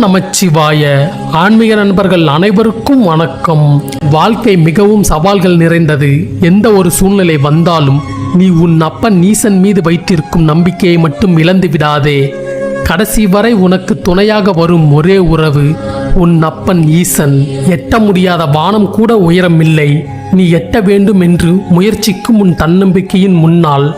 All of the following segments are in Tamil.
நமச்சிவாய. ஆன்மீக நண்பர்கள் அனைவருக்கும் வணக்கம். வாழ்க்கை மிகவும் சவால்கள் நிறைந்தது. எந்த ஒரு சூழ்நிலை வந்தாலும் நீ உன் அப்பன் நீசன் மீது வைத்திருக்கும் நம்பிக்கையை மட்டும் இழந்து விடாதே. கடைசி வரை உனக்கு துணையாக வரும் ஒரே உறவு உன் அப்பன் ஈசன். எட்ட முடியாத வானம் கூட உயரமில்லை. நீ எட்ட வேண்டும் என்று முயற்சிக்கும் உன் தன்னம்பிக்கையின் முன்னால்.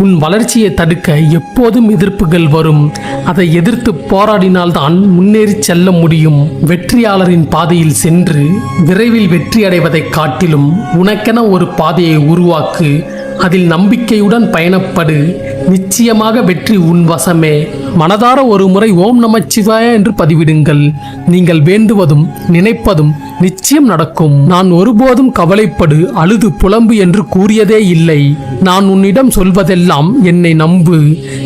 உன் வளர்ச்சியை தடுக்க எப்போதும் எதிர்ப்புகள் வரும். அதை எதிர்த்து போராடினால்தான் முன்னேறி செல்ல முடியும். வெற்றியாளரின் பாதையில் சென்று விரைவில் வெற்றி அடைவதைக் காட்டிலும் உனக்கென ஒரு பாதையை உருவாக்கு. அதில் நம்பிக்கையுடன் பயணப்படு. நிச்சயமாக வெற்றி உன் வசமே. மனதார ஒரு முறை ஓம் நமச்சிவாய என்று பதிவிடுங்கள். நீங்கள் வேண்டுவதும் நினைப்பதும் நிச்சயம் நடக்கும். நான் ஒருபோதும் கவலைப்படு அழுது புலம்பு என்று கூறியதே இல்லை. நான் உன்னிடம் சொல்வதெல்லாம் என்னை நம்பு.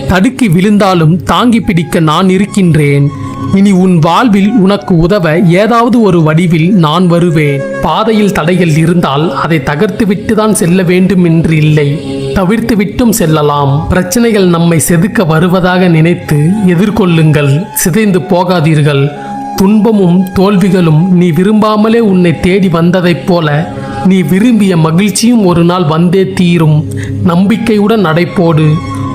தடுக்கி விழுந்தாலும் தாங்கி பிடிக்க நான் இருக்கின்றேன். இனி உன் வாழ்வில் உனக்கு உதவ ஏதாவது ஒரு வடிவில் நான் வருவேன். பாதையில் தடைகள் இருந்தால் அதை தகர்த்து விட்டுதான் செல்ல வேண்டும் என்று இல்லை. தவிர்த்து விட்டும் செல்லலாம். பிரச்சனைகள் நம்மை செதுக்க வருவதாக நினைத்து எதிர்கொள்ளுங்கள். சிதைந்து போகாதீர்கள். துன்பமும் தோல்விகளும் நீ விரும்பாமலே உன்னை தேடி வந்ததைப் போல நீ விரும்பிய மகிழ்ச்சியும் ஒரு நாள் வந்தே தீரும். நம்பிக்கையுடன் நடைபோடு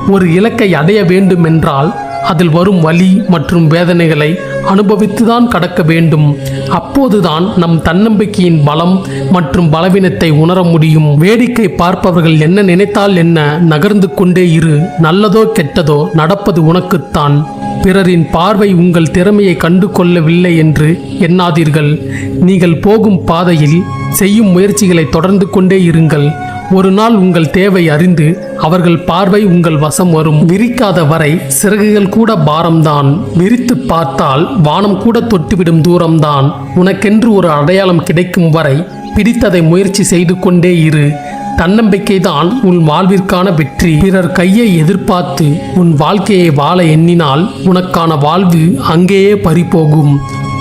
ஒரு இலக்கை அடைய வேண்டுமென்றால் அதில் வரும் வலி மற்றும் வேதனைகளை அனுபவித்துதான் கடக்க வேண்டும். அப்போதுதான் நம் தன்னம்பிக்கையின் பலம் மற்றும் பலவீனத்தை உணர முடியும். வேடிக்கை பார்ப்பவர்கள் என்ன நினைத்தால் என்ன? நகர்ந்து கொண்டே இரு. நல்லதோ கெட்டதோ நடப்பது உனக்குத்தான். பிறரின் பார்வை உங்கள் திறமையை கண்டு கொள்ளவில்லை என்று எண்ணாதீர்கள். நீங்கள் போகும் பாதையில் செய்யும் முயற்சிகளை தொடர்ந்து கொண்டே இருங்கள். ஒரு நாள் உங்கள் தேவை அறிந்து அவர்கள் பார்வை உங்கள் வசம் வரும். விரிக்காத வரை சிறகுகள் கூட பாரம்தான். விரித்து பார்த்தால் வானம் கூட தொட்டுவிடும் தூரம்தான். உனக்கென்று ஒரு அடையாளம் கிடைக்கும் வரை பிடித்ததை முயற்சி செய்து கொண்டே இரு. தன்னம்பிக்கைதான் உன் வாழ்விற்கான வெற்றி. பிறர் கையை எதிர்பார்த்து உன் வாழ்க்கையை வாழ எண்ணினால் உனக்கான வாழ்வு அங்கேயே பறிபோகும்.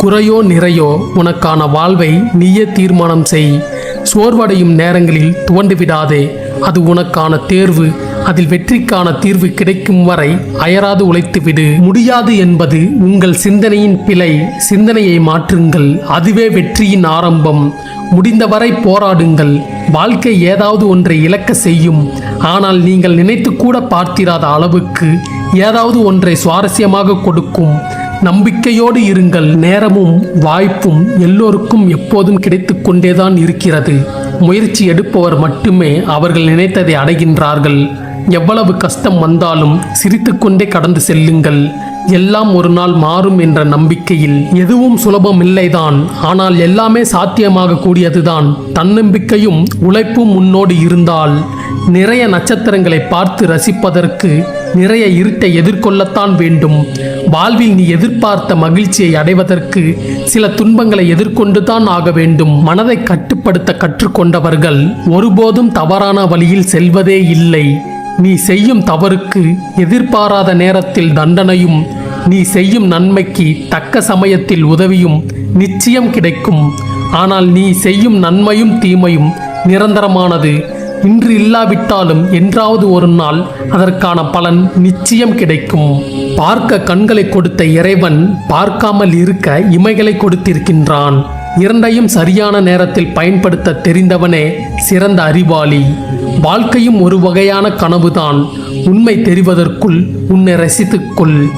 குறையோ நிறையோ உனக்கான வாழ்வை நீயே தீர்மானம் செய். சோர்வடையும் நேரங்களில் துவண்டு விடாதே அது உனக்கான தேர்வு. அதில் வெற்றிக்கான தீர்வு கிடைக்கும் வரை அயராது உழைத்துவிடு. முடியாது என்பது உங்கள் சிந்தனையின் பிழை. சிந்தனையை மாற்றுங்கள். அதுவே வெற்றியின் ஆரம்பம். முடிந்தவரை போராடுங்கள். வாழ்க்கை ஏதாவது ஒன்றை இழக்க செய்யும். ஆனால் நீங்கள் நினைத்து கூட பார்த்திராத அளவுக்கு ஏதாவது ஒன்றை சுவாரஸ்யமாக கொடுக்கும். நம்பிக்கையோடு இருங்கள். நேரமும் வாய்ப்பும் எல்லோருக்கும் எப்போதும் கிடைத்து கொண்டேதான் இருக்கிறது. முயற்சி எடுப்பவர் மட்டுமே அவர்கள் நினைத்ததை அடைகின்றார்கள். எவ்வளவு கஷ்டம் வந்தாலும் சிரித்துக்கொண்டே கடந்து செல்லுங்கள். எல்லாம் ஒரு நாள் மாறும் என்ற நம்பிக்கையில் எதுவும் சுலபம் இல்லைதான். ஆனால் எல்லாமே சாத்தியமாக கூடியதுதான். தன்னம்பிக்கையும் உழைப்பும் முன்னோடு இருந்தால் நிறைய நட்சத்திரங்களை பார்த்து ரசிப்பதற்கு நிறைய இருட்டை எதிர்கொள்ளத்தான் வேண்டும். வாழ்வில் நீ எதிர்பார்த்த மகிழ்ச்சியை அடைவதற்கு சில துன்பங்களை எதிர்கொண்டு தான் ஆக வேண்டும். மனதை கட்டுப்படுத்த கற்றுக்கொண்டவர்கள் ஒருபோதும் தவறான வழியில் செல்வதே இல்லை. நீ செய்யும் தவறுக்கு எதிர்பாராத நேரத்தில் தண்டனையும் நீ செய்யும் நன்மைக்கு தக்க சமயத்தில் உதவியும் நிச்சயம் கிடைக்கும். ஆனால் நீ செய்யும் நன்மையும் தீமையும் நிரந்தரமானது. இன்று இல்லாவிட்டாலும் என்றாவது ஒரு நாள் அதற்கான பலன் நிச்சயம் கிடைக்கும். பார்க்க கண்களை கொடுத்த இறைவன் பார்க்காமல் இருக்க இமைகளை கொடுத்திருக்கின்றான். இரண்டையும் சரியான நேரத்தில் பயன்படுத்த தெரிந்தவனே சிறந்த அறிவாளி. வாழ்க்கையும் ஒரு வகையான கனவுதான். உண்மை தெரிவதற்குள் உன்னை ரசித்துக்கொள்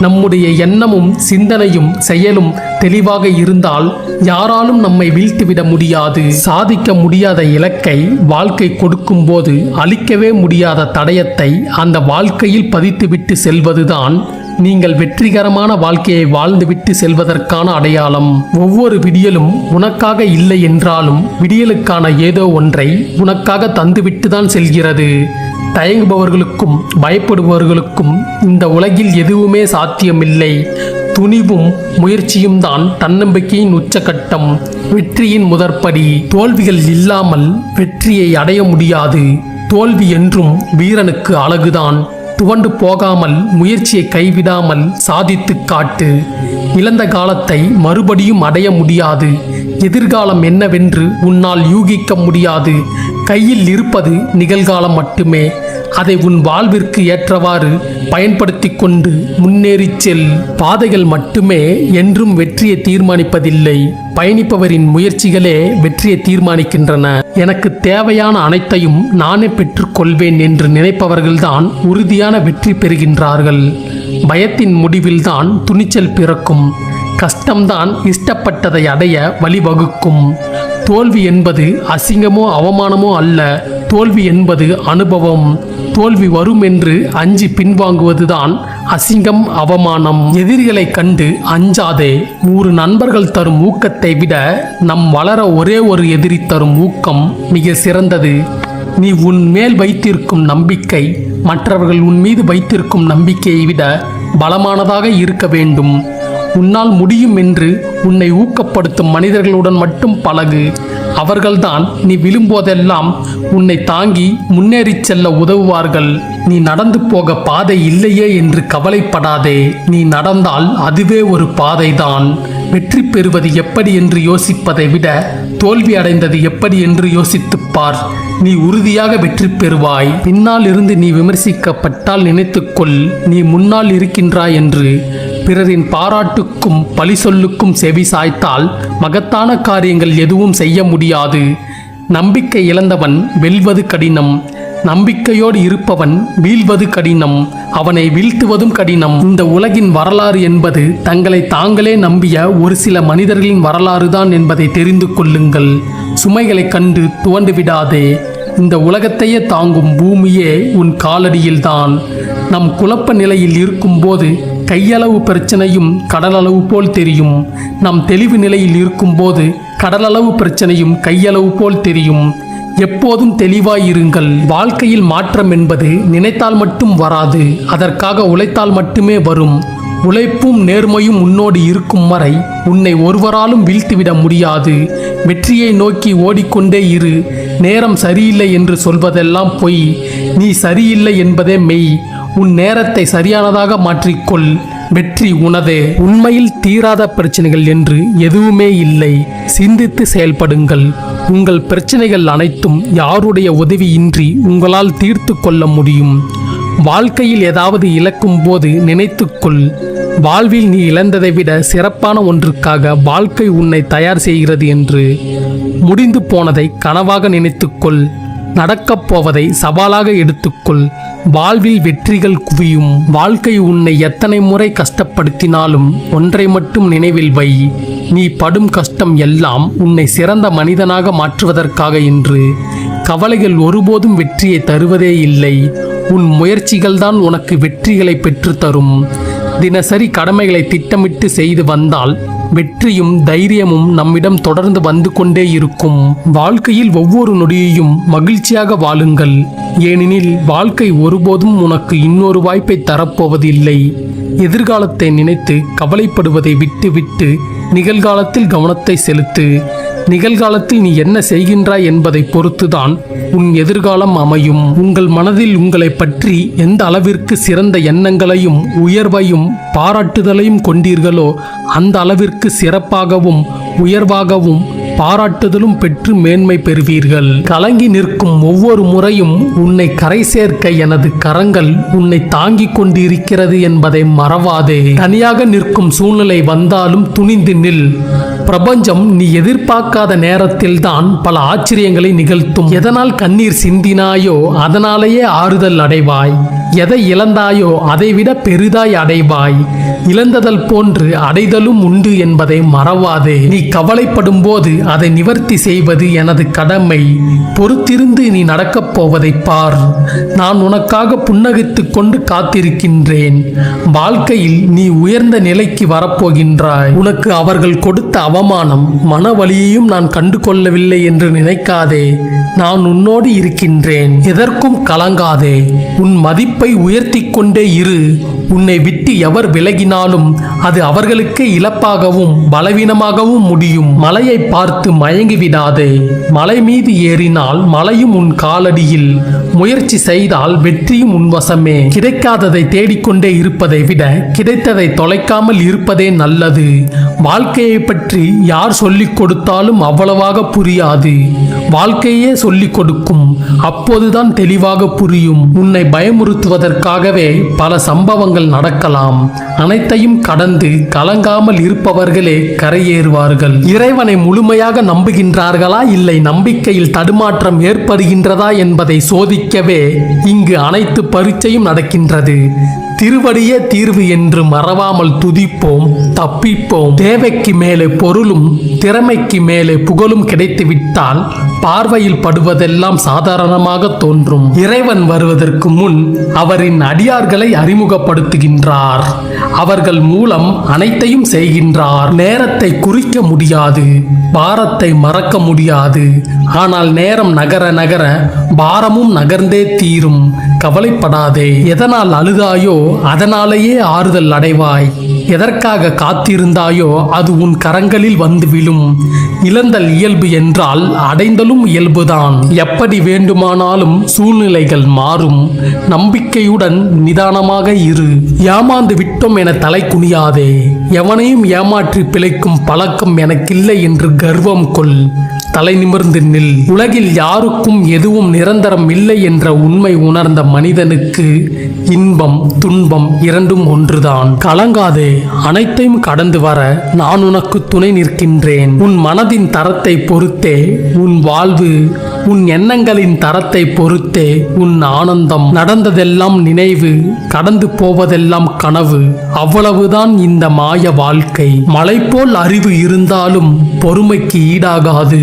நம்முடைய எண்ணமும் சிந்தனையும் செயலும் தெளிவாக இருந்தால் யாராலும் நம்மை வீழ்த்திவிட முடியாது. சாதிக்க முடியாத இலக்கை வாழ்க்கை கொடுக்கும்போது அழிக்கவே முடியாத தடயத்தை அந்த வாழ்க்கையில் பதித்துவிட்டு செல்வதுதான் நீங்கள் வெற்றிகரமான வாழ்க்கையை வாழ்ந்துவிட்டு செல்வதற்கான அடையாளம். ஒவ்வொரு விடியலும் உனக்காக இல்லை என்றாலும் விடியலுக்கான ஏதோ ஒன்றை உனக்காக தந்துவிட்டு தான் செல்கிறது. தயங்குபவர்களுக்கும் பயப்படுபவர்களுக்கும் இந்த உலகில் எதுவுமே சாத்தியமில்லை. துணிவும் முயற்சியும் தான் தன்னம்பிக்கையின் உச்சகட்டம் வெற்றியின் முதற்படி. தோல்விகள் இல்லாமல் வெற்றியை அடைய முடியாது. தோல்வி என்றும் வீரனுக்கு அழகுதான். துவண்டு போகாமல் முயற்சியை கைவிடாமல் சாதித்து காட்டு. இழந்த காலத்தை மறுபடியும் அடைய முடியாது. எதிர்காலம் என்னவென்று உன்னால் யூகிக்க முடியாது. கையில் இருப்பது நிகழ்காலம் மட்டுமே. அதை உன் வாழ்விற்கு ஏற்றவாறு பயன்படுத்தி கொண்டு முன்னேறிச் செல். பாதைகள் மட்டுமே என்றும் வெற்றியை தீர்மானிப்பதில்லை. பயணிப்பவரின் முயற்சிகளே வெற்றியை தீர்மானிக்கின்றன. எனக்கு தேவையான அனைத்தையும் நானே பெற்றுக்கொள்வேன் என்று நினைப்பவர்கள்தான் உறுதியான வெற்றி பெறுகின்றார்கள். பயத்தின் முடிவில்தான் துணிச்சல் பிறக்கும். கஷ்டம்தான் இஷ்டப்பட்டதை அடைய வழிவகுக்கும். தோல்வி என்பது அசிங்கமோ அவமானமோ அல்ல. தோல்வி என்பது அனுபவம். தோல்வி வரும் என்று அஞ்சி பின்வாங்குவதுதான் அசிங்கம் அவமானம். எதிரிகளை கண்டு அஞ்சாதே. நூறு நண்பர்கள் தரும் ஊக்கத்தை விட நம் வளர ஒரே ஒரு எதிரி தரும் ஊக்கம் மிக சிறந்தது. நீ உன் மேல் வைத்திருக்கும் நம்பிக்கை மற்றவர்கள் உன் மீது வைத்திருக்கும் நம்பிக்கையை விட பலமானதாக இருக்க வேண்டும். உன்னால் முடியும் என்று உன்னை ஊக்கப்படுத்தும் மனிதர்களுடன் மட்டும் பழகு. அவர்கள்தான் நீ விழும்போதெல்லாம் உன்னை தாங்கி முன்னேறிச் செல்ல உதவுவார்கள். நீ நடந்து போக பாதை இல்லையே என்று கவலைப்படாதே. நீ நடந்தால் அதுவே ஒரு பாதைதான். வெற்றி பெறுவது எப்படி என்று யோசிப்பதை விட தோல்வி அடைந்தது எப்படி என்று யோசித்துப் பார். நீ உறுதியாக வெற்றி பெறுவாய். பின்னால் இருந்து நீ விமர்சிக்கப்பட்டால் நினைத்துக்கொள் நீ முன்னால் இருக்கின்றாய் என்று பிறரின் பாராட்டுக்கும் பழி சொல்லுக்கும் செவி சாய்த்தால் மகத்தான காரியங்கள் எதுவும் செய்ய முடியாது. நம்பிக்கை இழந்தவன் வெல்வது கடினம். நம்பிக்கையோடு இருப்பவன் வீழ்வது கடினம். அவனை வீழ்த்துவதும் கடினம். இந்த உலகின் வரலாறு என்பது தங்களை தாங்களே நம்பிய ஒரு சில மனிதர்களின் வரலாறு தான் என்பதை தெரிந்து கொள்ளுங்கள். சுமைகளை கண்டு துவண்டு விடாதே. இந்த உலகத்தையே தாங்கும் பூமியே உன் காலடியில்தான். நம் குழப்ப நிலையில் இருக்கும்போது கையளவு பிரச்சனையும் கடலளவு போல் தெரியும். நம் தெளிவு நிலையில் இருக்கும்போது கடலளவு பிரச்சனையும் கையளவு போல் தெரியும். எப்போதும் தெளிவாயிருங்கள். வாழ்க்கையில் மாற்றம் என்பது நினைத்தால் மட்டும் வராது அதற்காக உழைத்தால் மட்டுமே வரும். உழைப்பும் நேர்மையும் உன்னோடு இருக்கும் வரை உன்னை ஒருவராலும் வீழ்த்திவிட முடியாது. வெற்றியை நோக்கி ஓடிக்கொண்டே இரு. நேரம் சரியில்லை என்று சொல்வதெல்லாம் பொய். நீ சரியில்லை என்பதே மெய். உன் நேரத்தை சரியானதாக மாற்றிக்கொள். வெற்றி உனது. உண்மையில் தீராத பிரச்சனைகள் என்று எதுவுமே இல்லை. சிந்தித்து செயல்படுங்கள். உங்கள் பிரச்சனைகள் அனைத்தும் யாருடைய உதவியின்றி உங்களால் தீர்த்து கொள்ள முடியும். வாழ்க்கையில் ஏதாவது இழக்கும் போது நினைத்துக்கொள் வாழ்வில் நீ இழந்ததை விட சிறப்பான ஒன்றுக்காக வாழ்க்கை உன்னை தயார் செய்கிறது என்று முடிந்து போனதை கனவாக நினைத்துக்கொள். நடக்கப் போவதை சவாலாக எடுத்துக்கொள். வாழ்வில் வெற்றிகள் குவியும். வாழ்க்கை உன்னை எத்தனை முறை கஷ்டப்படுத்தினாலும் ஒன்றை மட்டும் நினைவில் வை. நீ படும் கஷ்டம் எல்லாம் உன்னை சிறந்த மனிதனாக மாற்றுவதற்காக என்று கவலைகள் ஒருபோதும் வெற்றியை தருவதே இல்லை. உன் முயற்சிகள்தான் உனக்கு வெற்றிகளை பெற்றுத்தரும். தினசரி கடமைகளை திட்டமிட்டு செய்து வந்தால் வெற்றியும் தைரியமும் நம்மிடம் தொடர்ந்து வந்து கொண்டே இருக்கும். வாழ்க்கையில் ஒவ்வொரு நொடியையும் மகிழ்ச்சியாக வாழுங்கள். ஏனெனில் வாழ்க்கை ஒருபோதும் உனக்கு இன்னொரு வாய்ப்பை தரப்போவதில்லை. எதிர்காலத்தை நினைத்து கவலைப்படுவதை விட்டுவிட்டு நிகழ்காலத்தில் கவனத்தை செலுத்து. நிகழ்காலத்தில் நீ என்ன செய்கின்றாய் என்பதை பொறுத்துதான் உன் எதிர்காலம் அமையும். உங்கள் மனதில் உங்களை பற்றி எந்த அளவிற்கு சிறந்த எண்ணங்களையும் உயர்வையும் பாராட்டுதலையும் கொண்டீர்களோ அந்த அளவிற்கு சிறப்பாகவும் உயர்வாகவும் பாராட்டுதலும் பெற்று மேன்மை பெறுவீர்கள். கலங்கி நிற்கும் ஒவ்வொரு முறையும் உன்னை கரை சேர்க்க எனது கரங்கள் உன்னை தாங்கிக் கொண்டிருக்கிறது என்பதை மறவாதே. தனியாக நிற்கும் சூழ்நிலை வந்தாலும் துணிந்து நில். பிரபஞ்சம் நீ எதிர்பார்க்காத நேரத்தில் தான் பல ஆச்சரியங்களை நிகழ்த்தும். எதனால் கண்ணீர் சிந்தினாயோ அதனாலேயே ஆறுதல் அடைவாய். எதை இழந்தாயோ அதைவிட பெரிதாய் அடைவாய். இழந்ததல் போன்று அடைதலும் உண்டு என்பதை மறவாதே. நீ கவலைப்படும் போது அதை நிவர்த்தி செய்வது எனது கடமை. பொறுத்திருந்து நீ நடக்கப் போவதை பார். நான் உனக்காக புன்னகைத்துக் கொண்டு காத்திருக்கின்றேன். வாழ்க்கையில் நீ உயர்ந்த நிலைக்கு வரப்போகின்றாய். உனக்கு அவர்கள் கொடுத்த அவமானம் மன வழியையும் நான் கண்டு கொள்ளவில்லை என்று நினைக்காதே. நான் உன்னோடு இருக்கின்றேன். எதற்கும் கலங்காதே. உன் மதிப்பு மதிப்பை உயர்த்தி கொண்டே இரு. உன்னை விட்டு எவர் விலகினாலும் அது அவர்களுக்கு இழப்பாகவும் பலவீனமாகவும் முடியும். மலையை பார்த்து மயங்கிவிடாதே. மலை மீது ஏறினால் மலையும் உன் காலடியில். முயற்சி செய்தால் வெற்றியும் உன் வசமே. கிடைக்காததை தேடிக்கொண்டே இருப்பதை விட கிடைத்ததை தொலைக்காமல் இருப்பதே நல்லது. வாழ்க்கையை பற்றி யார் சொல்லிக் கொடுத்தாலும் அவ்வளவாக புரியாது. வாழ்க்கையே சொல்லிக் கொடுக்கும். அப்போதுதான் தெளிவாக புரியும். உன்னை பயமுறுத்துவதற்காகவே பல சம்பவங்கள் நடக்கலாம். அனைத்தையும் கடந்து கலங்காமல் இருப்பவர்களே கரையேறுவார்கள். இறைவனை முழுமையாக நம்புகின்றார்களா? இல்லை நம்பிக்கையில் தடுமாற்றம் ஏற்படுகின்றதா என்பதை சோதிக்கவே இங்கு அனைத்து பரீட்சையும் நடக்கின்றது. திருவடியே தீர்வு என்று மறவாமல் துதிப்போம் தப்பிப்போம். தேவைக்கு மேலே பொருளும் திறமைக்கு மேலே புகழும் கிடைத்துவிட்டால் பார்வையில் படுவதெல்லாம் சாதாரணமாக தோன்றும். இறைவன் வருவதற்கு முன் அவரின் அடியார்களை அறிமுகப்படுத்துகின்றார். அவர்கள் மூலம் அனைத்தையும் செய்கின்றார். நேரத்தை குறிக்க முடியாது. பாரத்தை மறக்க முடியாது. ஆனால் நேரம் நகர நகர பாரமும் நகர்ந்தே தீரும். கவலைப்படாதே. எதனால் அழுதாயோ அதனாலேயே ஆறுதல் அடைவாய். எதற்காக காத்திருந்தாயோ அது உன் கரங்களில் வந்து விழும். இழந்தல் இயல்பு என்றால் அடைந்தலும் இயல்புதான். எப்படி வேண்டுமானாலும் சூழ்நிலைகள் மாறும். நம்பிக்கையுடன் நிதானமாக இரு. ஏமாந்து விட்டோம் என தலை குனியாதே. எவனையும் ஏமாற்றி பிழைக்கும் பழக்கம் எனக்கில்லை என்று கர்வம் கொள். தலை நிமிர்ந்து நில். உலகில் யாருக்கும் எதுவும் நிரந்தரம் இல்லை என்ற உண்மை உணர்ந்த மனிதனுக்கு இன்பம் துன்பம் இரண்டும் ஒன்றுதான். கலங்காதே அனைத்தையும் கடந்து வர நான் உனக்கு துணை நிற்கின்றேன். உன் மனதின் தரத்தை பொறுத்தே உன் வாழ்வு உன் எண்ணங்களின் தரத்தை பொறுத்தே உன் ஆனந்தம். நடந்ததெல்லாம் நினைவு கடந்து போவதெல்லாம் கனவு. அவ்வளவுதான் இந்த மாய வாழ்க்கை. மலை போல் அறிவு இருந்தாலும் பொறுமைக்கு ஈடாகாது.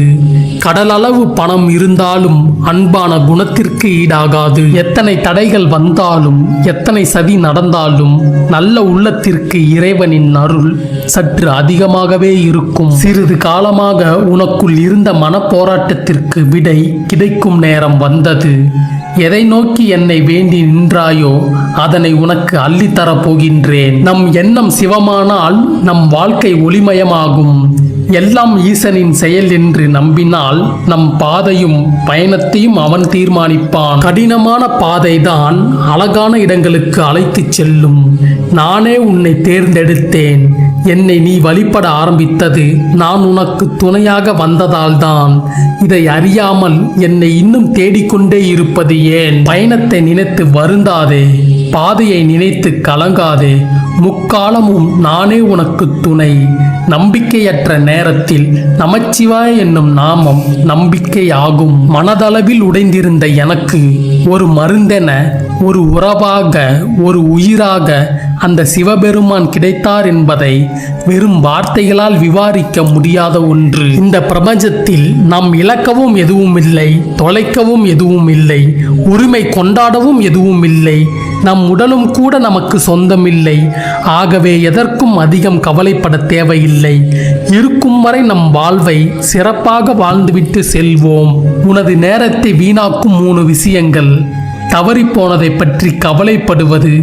கடலளவு பணம் இருந்தாலும் அன்பான குணத்திற்கு ஈடாகாது. எத்தனை தடைகள் வந்தாலும் எத்தனை சதி நடந்தாலும் நல்ல உள்ளத்திற்கு இறைவனின் அருள் சற்று அதிகமாகவே இருக்கும். சிறிது காலமாக உனக்குள் இருந்த மனப்போராட்டத்திற்கு விடை கிடைக்கும் நேரம் வந்தது. எதை நோக்கி என்னை வேண்டி நின்றாயோ அதனை உனக்கு அள்ளித்தரப் போகின்றேன். நம் எண்ணம் சிவமானால் நம் வாழ்க்கை ஒளிமயமாகும். எல்லாம் ஈசனின் செயல் என்று நம்பினால் நம் பாதையும் பயணத்தையும் அவன் தீர்மானிப்பான். கடினமான பாதைதான் அழகான இடங்களுக்கு அழைத்துச் செல்லும். நானே உன்னை தேர்ந்தெடுத்தேன். என்னை நீ வழிபட ஆரம்பித்தது நான் உனக்கு துணையாக வந்ததால்தான். இதை அறியாமல் என்னை இன்னும் தேடிக்கொண்டே இருப்பது ஏன்? பயணத்தை நினைத்து வருந்தாதே. பாதையை நினைத்து கலங்காதே. முக்காலமும் நானே உனக்கு துணை. நம்பிக்கையற்ற நேரத்தில் நமச்சிவாய என்னும் நாமம் நம்பிக்கையாகும். மனதளவில் உடைந்திருந்த எனக்கு ஒரு மருந்தென ஒரு உறவாக ஒரு உயிராக அந்த சிவபெருமான் கிடைத்தார் என்பதை வெறும் வார்த்தைகளால் விவாரிக்க முடியாத ஒன்று. இந்த பிரபஞ்சத்தில் நாம் இழக்கவும் எதுவும் இல்லை தொலைக்கவும் எதுவும் இல்லை உரிமை கொண்டாடவும் எதுவும் இல்லை நம் உடலும் கூட நமக்கு சொந்தமில்லை. ஆகவே எதற்கும் அதிகம் கவலைப்பட தேவையில்லை. இருக்கும் வரை நம் வாழ்வை சிறப்பாக வாழ்ந்துவிட்டு செல்வோம். உனது நேரத்தை வீணாக்கும் மூணு விஷயங்கள். தவறிப்போனதை பற்றி கவலைப்படுவது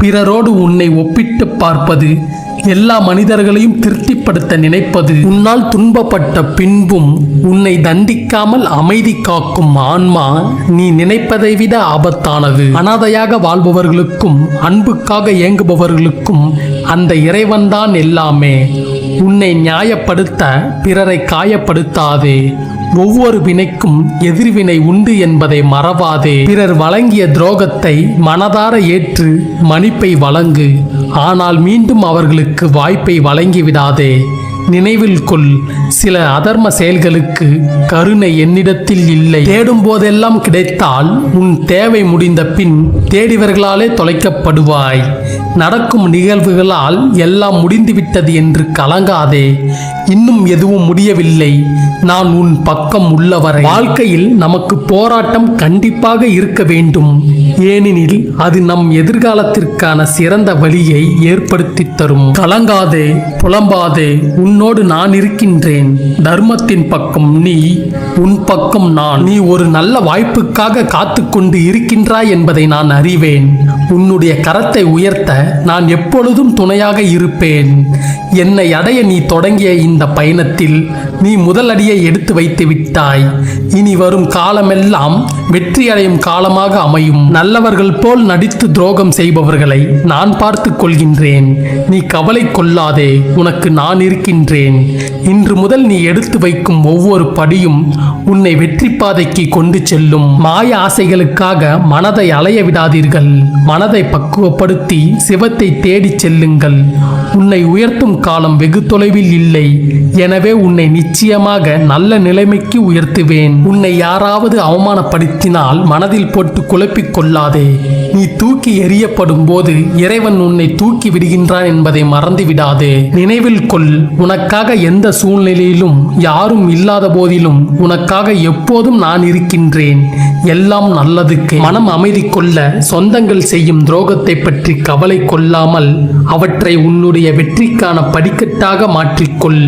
பிறரோடு உன்னை ஒப்பிட்டு பார்ப்பது எல்லா மனிதர்களையும் திருப்திப்படுத்த நினைப்பது. உன்னால் துன்பப்பட்ட பின்பும் உன்னை தண்டிக்காமல் அமைதி காக்கும் ஆன்மா நீ நினைப்பதை விட ஆபத்தானது. அனாதையாக வாழ்பவர்களுக்கும் அன்புக்காக ஏங்குபவர்களுக்கும் அந்த இறைவன்தான் எல்லாமே. உன்னை நியாயப்படுத்த பிறரை காயப்படுத்தாதே. ஒவ்வொரு வினைக்கும் எதிர்வினை உண்டு என்பதை மறவாதே. பிறர் வழங்கிய துரோகத்தை மனதார ஏற்று மன்னிப்பை வழங்கு. ஆனால் மீண்டும் அவர்களுக்கு வாய்ப்பை வழங்கிவிடாதே. நினைவில் கொள். சில அதர்ம செயல்களுக்கு கருணை என்னிடத்தில் இல்லை. தேடும் போதெல்லாம் கிடைத்தால் உன் தேவை முடிந்த பின் தேடியவர்களாலே தொலைக்கப்படுவாய். நடக்கும் நிகழ்வுகளால் எல்லாம் முடிந்துவிட்டது என்று கலங்காதே. இன்னும் எதுவும் முடியவில்லை. நான் உன் பக்கம் உள்ளவரை. வாழ்க்கையில் நமக்கு போராட்டம் கண்டிப்பாக இருக்க வேண்டும். ஏனெனில் அது நம் எதிர்காலத்திற்கான சிறந்த வழியை ஏற்படுத்தி தரும். கலங்காதே புலம்பாதே. உன்னோடு நான் இருக்கின்றேன். தர்மத்தின் பக்கம் நீ உன் பக்கம் நான். நீ ஒரு நல்ல வாய்ப்புக்காக காத்து கொண்டு இருக்கின்றாய் என்பதை நான் அறிவேன். உன்னுடைய கரத்தை உயர்த்த நான் எப்பொழுதும் துணையாக இருப்பேன். என்னை அடைய நீ தொடங்கிய இந்த பயணத்தில் நீ முதல் அடியை எடுத்து வைத்து விட்டாய். இனி வரும் காலமெல்லாம் வெற்றி அடையும் காலமாக அமையும். நல்லவர்கள் போல் நடித்து துரோகம் செய்பவர்களை நான் பார்த்து கொள்கின்றேன். நீ கவலை கொள்ளாதே உனக்கு நான் இருக்கின்றேன். இன்று முதல் நீ எடுத்து வைக்கும் ஒவ்வொரு படியும் உன்னை வெற்றி பாதைக்கு கொண்டு செல்லும். மாய ஆசைகளுக்காக மனதை அலைய விடாதீர்கள். மனதை பக்குவப்படுத்தி சிவத்தை தேடிச் செல்லுங்கள். உன்னை உயர்த்தும் காலம் வெகு தொலைவில் இல்லை. எனவே உன்னை நிச்சயமாக நல்ல நிலைமைக்கு உயர்த்துவேன். உன்னை யாராவது அவமானப்படுத்தினால் மனதில் போட்டு குழப்பிக் கொள்ளாதே. நீ தூக்கி எறியப்படும் போது இறைவன் உன்னை தூக்கி விடுகின்றான் என்பதை மறந்து விடாதே நினைவில் கொள் உனக்காக எந்த சூழ்நிலையிலும் யாரும் இல்லாத போதிலும் உனக்காக எப்போதும் நான் இருக்கின்றேன். எல்லாம் நல்லதுக்கு மனம் அமைதி கொள்ள சொந்தங்கள் செய்யும் துரோகத்தை பற்றி கவலை கொள்ளாமல் அவற்றை உன்னுடைய வெற்றிக்கான படிக்கட்டாக மாற்றிக்கொள்.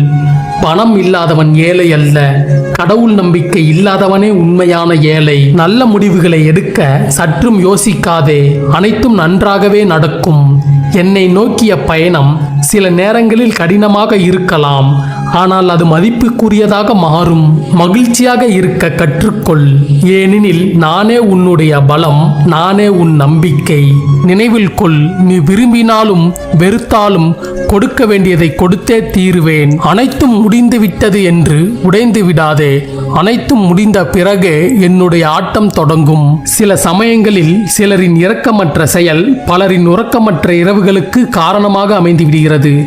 பணம் இல்லாதவன் ஏழை அல்ல. கடவுள் நம்பிக்கை இல்லாதவனே உண்மையான ஏழை. நல்ல முடிவுகளை எடுக்க சற்றும் யோசிக்காதே. அனைத்தும் நன்றாகவே நடக்கும். என்னை நோக்கிய பயணம் சில நேரங்களில் கடினமாக இருக்கலாம். ஆனால் அது மதிப்புக்குரியதாக மாறும். மகிழ்ச்சியாக இருக்க கற்றுக்கொள். ஏனெனில் நானே உன்னுடைய பலம் நானே உன் நம்பிக்கை. நினைவில் கொள் நீ விரும்பினாலும் வெறுத்தாலும் கொடுக்க வேண்டியதை கொடுத்தே தீருவேன். அனைத்தும் முடிந்துவிட்டது என்று உடைந்து விடாதே. அனைத்தும் முடிந்த பிறகே என்னுடைய ஆட்டம் தொடங்கும். சில சமயங்களில் சிலரின் இரக்கமற்ற செயல் பலரின் உறக்கமற்ற இரவுகளுக்கு காரணமாக அமைந்து விடுகிறது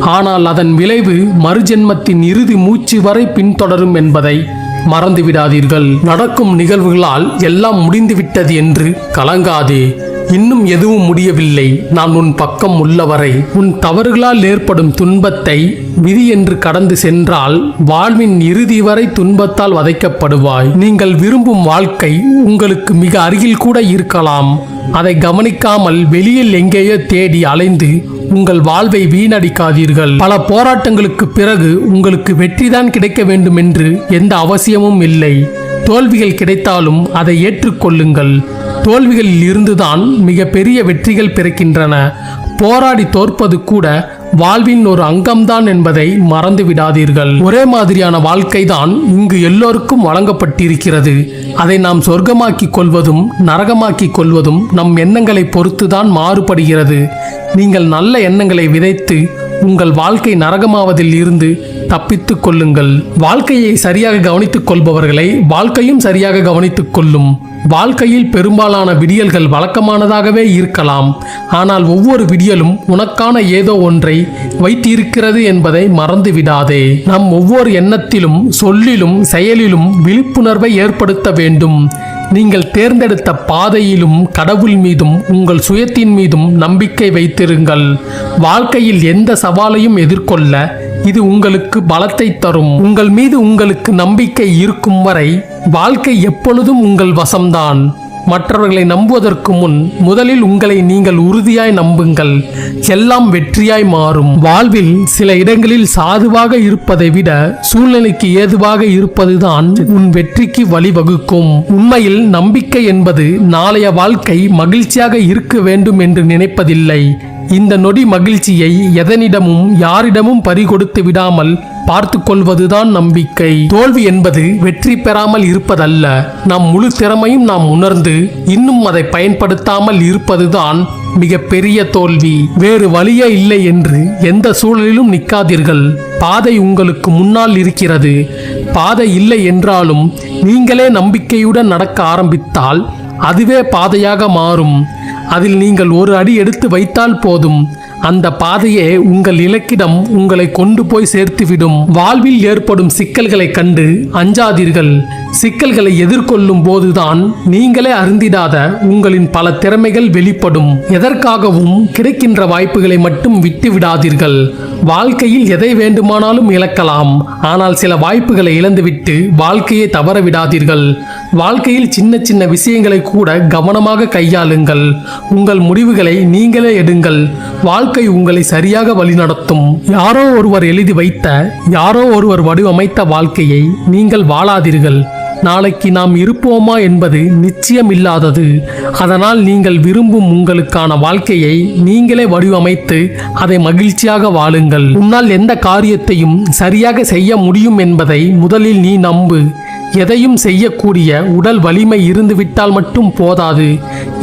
ஆனால் அதன் விளைவு மறுஜென்மத்தின் இறுதி மூச்சு வரை பின்தொடரும் என்பதை மறந்து விடாதீர்கள் நடக்கும் நிகழ்வுகளால் எல்லாம் முடிந்துவிட்டது என்று கலங்காதே. இன்னும் எதுவும் முடியவில்லை. நான் உன் பக்கம் உள்ளவரை உன் தவறுகளால் ஏற்படும் துன்பத்தை விதி என்று கடந்து சென்றால் வாழ்வின் இறுதி வரை துன்பத்தால் வதைக்கப்படுவாய். நீங்கள் விரும்பும் வாழ்க்கை உங்களுக்கு மிக அருகில் கூட இருக்கலாம். அதை கவனிக்காமல் வெளியில் எங்கேயோ தேடி அலைந்து உங்கள் வாழ்வை வீணடிக்காதீர்கள். பல போராட்டங்களுக்கு பிறகு உங்களுக்கு வெற்றிதான் கிடைக்க வேண்டும் என்று எந்த அவசியமும் இல்லை. தோல்விகள் கிடைத்தாலும் அதை ஏற்றுக்கொள்ளுங்கள். தோல்விகளில் இருந்துதான் மிகப்பெரிய வெற்றிகள் பிறக்கின்றன. போராடி தோற்பது கூட வாழ்வின் ஒரு அங்கம்தான் என்பதை மறந்து விடாதீர்கள். ஒரே மாதிரியான வாழ்க்கைதான் இங்கு எல்லோருக்கும் வழங்கப்பட்டிருக்கிறது. அதை நாம் சொர்க்கமாக்கிக் கொள்வதும் நரகமாக்கிக் கொள்வதும் நம் எண்ணங்களை பொறுத்துதான் மாறுபடுகிறது. நீங்கள் நல்ல எண்ணங்களை விதைத்து உங்கள் வாழ்க்கை நரகமாவதில் இருந்து தப்பித்துக் கொள்ளுங்கள். வாழ்க்கையை சரியாக கவனித்துக் கொள்பவர்களை வாழ்க்கையும் சரியாக கவனித்துக் கொள்ளும். வாழ்க்கையில் பெரும்பாலான விடியல்கள் வழக்கமானதாகவே இருக்கலாம். ஆனால் ஒவ்வொரு விடியலும் உனக்கான ஏதோ ஒன்றை வைத்திருக்கிறது என்பதை மறந்து விடாதே நம் ஒவ்வொரு எண்ணத்திலும் சொல்லிலும் செயலிலும் விழிப்புணர்வை ஏற்படுத்த வேண்டும். நீங்கள் தேர்ந்தெடுத்த பாதையிலும் கடவுள் மீதும் உங்கள் சுயத்தின் மீதும் நம்பிக்கை வைத்திருங்கள். வாழ்க்கையில் எந்த சவாலையும் எதிர்கொள்ள இது உங்களுக்கு பலத்தை தரும். உங்கள் மீது உங்களுக்கு நம்பிக்கை இருக்கும் வரை வாழ்க்கை எப்பொழுதும் உங்கள் வசம்தான். மற்றவர்களை நம்புவதற்கு முன் முதலில் உங்களை நீங்கள் உறுதியாய் நம்புங்கள். எல்லாம் வெற்றியாய் மாறும். வாழ்வில் சில இடங்களில் சாதுவாக இருப்பதை விட சூழ்நிலைக்கு ஏதுவாக இருப்பதுதான் உன் வெற்றிக்கு வழிவகுக்கும். உண்மையில் நம்பிக்கை என்பது நாளைய வாழ்க்கை மகிழ்ச்சியாக இருக்க வேண்டும் என்று நினைப்பதில்லை. இந்த நொடி மகிழ்ச்சியை எதனிடமும் யாரிடமும் பறிகொடுத்து விடாமல் பார்த்து கொள்வதுதான் நம்பிக்கை. தோல்வி என்பது வெற்றி பெறாமல் இருப்பதல்ல. நம் முழு திறமையும் நாம் உணர்ந்து இன்னும் அதை பயன்படுத்தாமல் இருப்பதுதான் மிக பெரிய தோல்வி. வேறு வழியே இல்லை என்று எந்த சூழலிலும் நிற்காதீர்கள் பாதை உங்களுக்கு முன்னால் இருக்கிறது. பாதை இல்லை என்றாலும் நீங்களே நம்பிக்கையுடன் நடக்க ஆரம்பித்தால் அதுவே பாதையாக மாறும். அதில் நீங்கள் ஒரு அடி எடுத்து வைத்தால் போதும். அந்த பாதையே உங்கள் இலக்கிடம் உங்களை கொண்டு போய் சேர்த்துவிடும். வாழ்வில் ஏற்படும் சிக்கல்களை கண்டு அஞ்சாதீர்கள். சிக்கல்களை எதிர்கொள்ளும் போதுதான் நீங்களே அருந்திடாத உங்களின் பல திறமைகள் வெளிப்படும். எதற்காகவும் கிடைக்கின்ற வாய்ப்புகளை மட்டும் விட்டு விடாதீர்கள் வாழ்க்கையில் எதை வேண்டுமானாலும் இழக்கலாம். ஆனால் சில வாய்ப்புகளை இழந்துவிட்டு வாழ்க்கையை தவற விடாதீர்கள் வாழ்க்கையில் சின்ன சின்ன விஷயங்களை கூட கவனமாக கையாளுங்கள். உங்கள் முடிவுகளை நீங்களே எடுங்கள். வாழ்க்கை உங்களை சரியாக வழிநடத்தும். யாரோ ஒருவர் எழுதி வைத்த யாரோ ஒருவர் வடிவமைத்த வாழ்க்கையை நீங்கள் வாழாதீர்கள். நாளைக்கு நாம் இருப்போமா என்பது நிச்சயமில்லாதது. அதனால் நீங்கள் விரும்பும் உங்களுக்கான வாழ்க்கையை நீங்களே வடிவமைத்து அதை மகிழ்ச்சியாக வாழுங்கள். உன்னால் எந்த காரியத்தையும் சரியாக செய்ய முடியும் என்பதை முதலில் நீ நம்பு. எதையும் செய்யக்கூடிய உடல் வலிமை இருந்துவிட்டால் மட்டும் போதாது.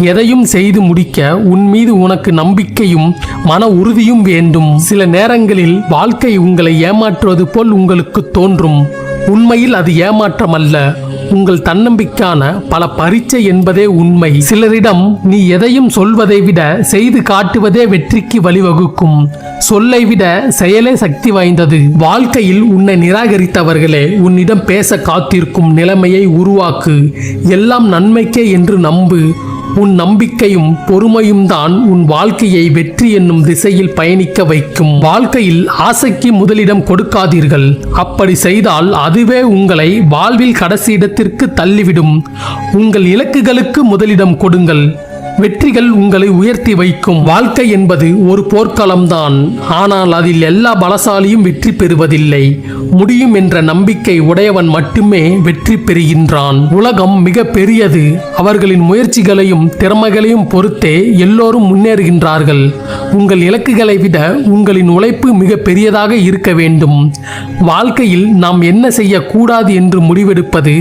எதையும் செய்து முடிக்க உன் மீது உனக்கு நம்பிக்கையும் மன உறுதியும் வேண்டும். சில நேரங்களில் வாழ்க்கை உங்களை ஏமாற்றுவது போல் உங்களுக்கு தோன்றும். உண்மையில் அது ஏமாற்றம் அல்ல உங்கள் தன்னம்பிக்கான பல பரீட்சை என்பதே உண்மை. சிலரிடம் நீ எதையும் சொல்வதை விட செய்து காட்டுவதே வெற்றிக்கு வழிவகுக்கும். சொல்லை விட செயலே சக்தி வாய்ந்தது. வாழ்க்கையில் உன்னை நிராகரித்தவர்களே உன்னிடம் பேச காத்திருக்கும் நிலைமையை உருவாக்கு. எல்லாம் நன்மைக்கே என்று நம்பு. உன் நம்பிக்கையும் பொறுமையும் தான் உன் வாழ்க்கையை வெற்றி என்னும் திசையில் பயணிக்க வைக்கும். வாழ்க்கையில் ஆசைக்கு முதலிடம் கொடுக்காதீர்கள். அப்படி செய்தால் அதுவே உங்களை வாழ்வில் கடைசி இடத்திற்கு தள்ளிவிடும். உங்கள் இலக்குகளுக்கு முதலிடம் கொடுங்கள். வெற்றிகள் உங்களை உயர்த்தி வைக்கும். வாழ்க்கை என்பது ஒரு போர்க்களம்தான். ஆனால் அதில் எல்லா பலசாலியும் வெற்றி பெறுவதில்லை. முடியும் என்ற நம்பிக்கை உடையவன் மட்டுமே வெற்றி பெறுகின்றான். உலகம் மிக பெரியது. அவர்களின் முயற்சிகளையும் திறமைகளையும் பொறுத்தே எல்லோரும் முன்னேறுகின்றார்கள். உங்கள் இலக்குகளை விட உங்களின் உழைப்பு மிக பெரியதாக இருக்க வேண்டும். வாழ்க்கையில் நாம் என்ன செய்யக்கூடாது என்று முடிவெடுப்பது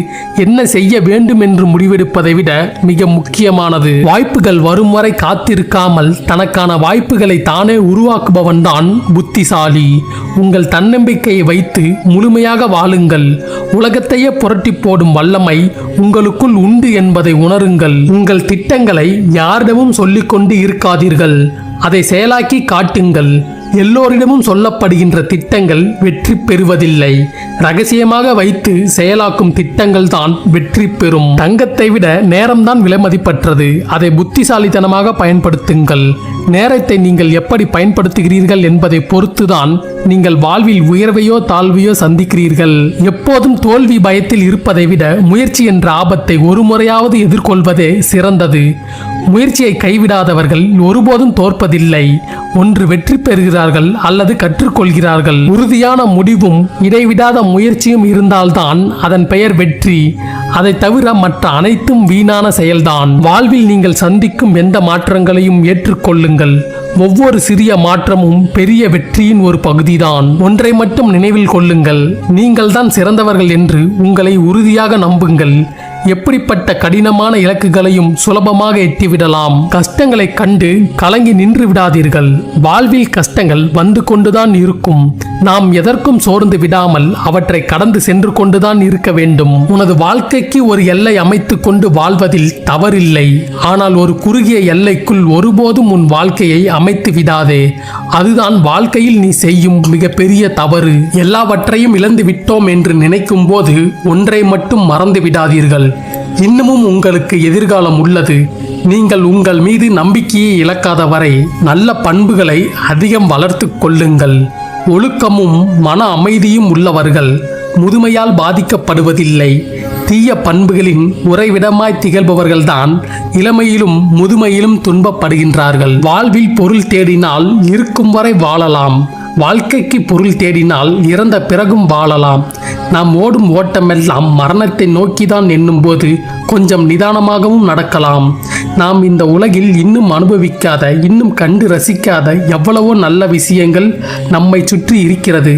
என்ன செய்ய வேண்டும் என்று முடிவெடுப்பதை விட மிக முக்கியமானது. வாய்ப்புகள் வரும் வரை காத்திருக்காமல் தனக்கான வாய்ப்புகளை தானே உருவாக்குபவன் தான் புத்திசாலி. உங்கள் தன்னம்பிக்கையை வைத்து முழுமையாக வாழுங்கள். உலகத்தையே புரட்டி போடும் வல்லமை உங்களுக்குள் உண்டு என்பதை உணருங்கள். உங்கள் திட்டங்களை யாரிடமும் சொல்லிக்கொண்டு இருக்காதீர்கள். அதை செயலாக்கி காட்டுங்கள். எல்லோரிடமும் சொல்லப்படுகின்ற திட்டங்கள் வெற்றி பெறுவதில்லை. ரகசியமாக வைத்து செயலாக்கும் திட்டங்கள் தான் வெற்றி பெறும். தங்கத்தை விட நேரம்தான் விலைமதிப்பற்றது அதை புத்திசாலித்தனமாக பயன்படுத்துங்கள். நேரத்தை நீங்கள் எப்படி பயன்படுத்துகிறீர்கள் என்பதை பொறுத்துதான் நீங்கள் வாழ்வில் உயர்வையோ தாழ்வையோ சந்திக்கிறீர்கள். எப்போதும் தோல்வி பயத்தில் இருப்பதை விட முயற்சி என்ற ஆபத்தை ஒரு முறையாவது எதிர்கொள்வதே சிறந்தது. முயற்சியை கைவிடாதவர்கள் ஒருபோதும் தோற்பதில்லை. ஒன்று வெற்றி பெறுகிறார்கள் அல்லது கற்றுக்கொள்கிறார்கள். உறுதியான முடிவும் இடைவிடாத முயற்சியும் இருந்தால்தான் அதன் பெயர் வெற்றி. அதை தவிர மற்ற அனைத்தும் வீணான செயல்தான். வாழ்வில் நீங்கள் சந்திக்கும் எந்த மாற்றங்களையும் ஏற்றுக்கொள்ளுங்கள். ஒவ்வொரு சிறிய மாற்றமும் பெரிய வெற்றியின் ஒரு பகுதிதான். ஒன்றை மட்டும் நினைவில் கொள்ளுங்கள். நீங்கள் தான் சிறந்தவர்கள் என்று உங்களை உறுதியாக நம்புங்கள். எப்படிப்பட்ட கடினமான இலக்குகளையும் சுலபமாக எட்டிவிடலாம். கஷ்டங்களை கண்டு கலங்கி நின்று விடாதீர்கள். வாழ்வில் கஷ்டங்கள் வந்து கொண்டுதான் இருக்கும். நாம் எதற்கும் சோர்ந்து விடாமல் அவற்றை கடந்து சென்று கொண்டுதான் இருக்க வேண்டும். உனது வாழ்க்கைக்கு ஒரு எல்லை அமைத்துக் கொண்டு வாழ்வதில் தவறில்லை. ஆனால் ஒரு குறுகிய எல்லைக்குள் ஒருபோதும் உன் வாழ்க்கையை அமைத்து விடாதே. அதுதான் வாழ்க்கையில் நீ செய்யும் மிகப்பெரிய தவறு. எல்லாவற்றையும் இழந்து விட்டோம் என்று நினைக்கும் போது ஒன்றை மட்டும் மறந்து விடாதீர்கள். இன்னமும் உங்களுக்கு எதிர்காலம் உள்ளது. நீங்கள் உங்கள் மீது நம்பிக்கையை இழக்காத வரை நல்ல பண்புகளை அதிகம் வளர்த்து கொள்ளுங்கள். ஒழுக்கமும் மன அமைதியும் உள்ளவர்கள் முதுமையால் பாதிக்கப்படுவதில்லை. தீய பண்புகளின் உறைவிடமாய் திகழ்பவர்கள்தான் இளமையிலும் முதுமையிலும் துன்பப்படுகின்றார்கள். வாழ்வில் பொருள் தேடினால் இருக்கும் வரை வாழலாம். வாழ்க்கைக்கு பொருள் தேடினால் இறந்த பிறகும் வாழலாம். நாம் ஓடும் ஓட்டமெல்லாம் மரணத்தை நோக்கிதான் எண்ணும்போது கொஞ்சம் நிதானமாகவும் நடக்கலாம். நாம் இந்த உலகில் இன்னும் அனுபவிக்காத இன்னும் கண்டு ரசிக்காத எவ்வளவோ நல்ல விஷயங்கள் நம்மை சுற்றி இருக்கிறது.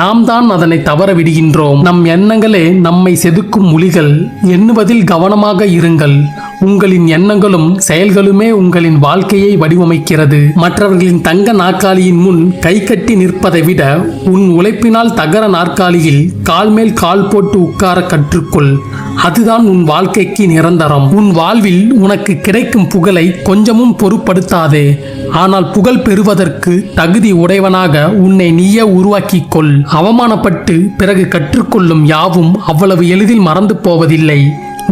நாம் தான் அதனை தவற விடுகின்றோம். நம் எண்ணங்களே நம்மை செதுக்கும் மொழிகள் எண்ணுவதில் கவனமாக இருங்கள். உங்களின் எண்ணங்களும் செயல்களுமே உங்களின் வாழ்க்கையை வடிவமைக்கிறது. மற்றவர்களின் தங்க நாற்காலியின் முன் கை கட்டி நிற்பதை விட உன் உழைப்பினால் தகர நாற்காலியில் கால் மேல் கால் போட்டு உட்கார கற்றுக்கொள். அதுதான் உன் வாழ்க்கைக்கு நிரந்தரம். உன் வாழ்வில் உனக்கு கிடைக்கும் புகழை கொஞ்சமும் பொருட்படுத்தாதே. ஆனால் புகழ் பெறுவதற்கு தகுதி உடையவனாக உன்னை நீயே உருவாக்கிக் கொள் அவமானப்பட்டு பிறகு கற்றுக்கொள்ளும் யாவும் அவ்வளவு எளிதில் மறந்து போவதில்லை.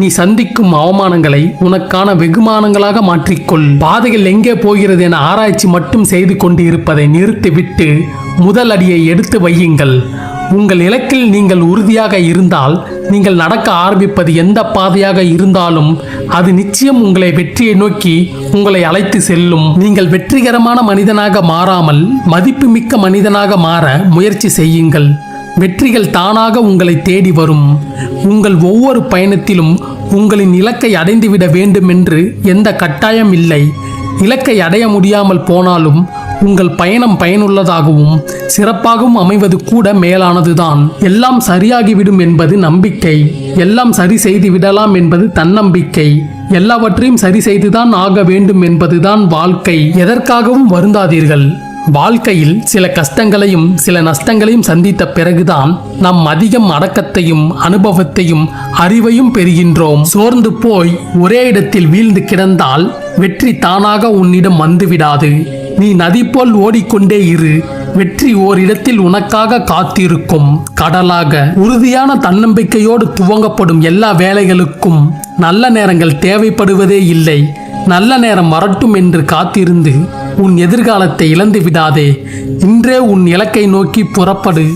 நீ சந்திக்கும் அவமானங்களை உனக்கான வெகுமானங்களாக மாற்றிக்கொள். பாதைகள் எங்கே போகிறது என ஆராய்ச்சி மட்டும் செய்து கொண்டு இருப்பதை நிறுத்திவிட்டு முதல் அடியை எடுத்து வையுங்கள். உங்கள் இலக்கில் நீங்கள் உறுதியாக இருந்தால் நீங்கள் நடக்க ஆரம்பிப்பது எந்த பாதையாக இருந்தாலும் அது நிச்சயம் உங்களை வெற்றியை நோக்கி உங்களை அழைத்து செல்லும். நீங்கள் வெற்றிகரமான மனிதனாக மாறாமல் மதிப்புமிக்க மனிதனாக மாற முயற்சி செய்யுங்கள். வெற்றிகள் தானாக உங்களை தேடி வரும். உங்கள் ஒவ்வொரு பயணத்திலும் உங்களின் இலக்கை அடைந்துவிட வேண்டும் என்று எந்த கட்டாயம் இல்லை. இலக்கை அடைய முடியாமல் போனாலும் உங்கள் பயணம் பயனுள்ளதாகவும் சிறப்பாகவும் அமைவது கூட மேலானதுதான். எல்லாம் சரியாகிவிடும் என்பது நம்பிக்கை. எல்லாம் சரி செய்து விடலாம் என்பது தன்னம்பிக்கை. எல்லாவற்றையும் சரி செய்துதான் ஆக வேண்டும் என்பதுதான் வாழ்க்கை. எதற்காகவும் வருந்தாதீர்கள். வாழ்க்கையில் சில கஷ்டங்களையும் சில நஷ்டங்களையும் சந்தித்த பிறகுதான் நாம் அதிகம் அடக்கத்தையும் அனுபவத்தையும் அறிவையும் பெறுகின்றோம். சோர்ந்து போய் ஒரே இடத்தில் வீழ்ந்து கிடந்தால் வெற்றி தானாக உன்னிடம் வந்துவிடாது. நீ நதி போல் ஓடிக்கொண்டே இரு. வெற்றி ஓரிடத்தில் உனக்காக காத்திருக்கும். கடலாக உறுதியான தன்னம்பிக்கையோடு துவங்கப்படும் எல்லா வேலைகளுக்கும் நல்ல நேரங்கள் தேவைப்படுவதே இல்லை. நல்ல நேரம் வரட்டும் என்று காத்திருந்து உன் எதிர்காலத்தை இழந்து விடாதே. இன்றே உன் இலக்கை நோக்கி புறப்படு.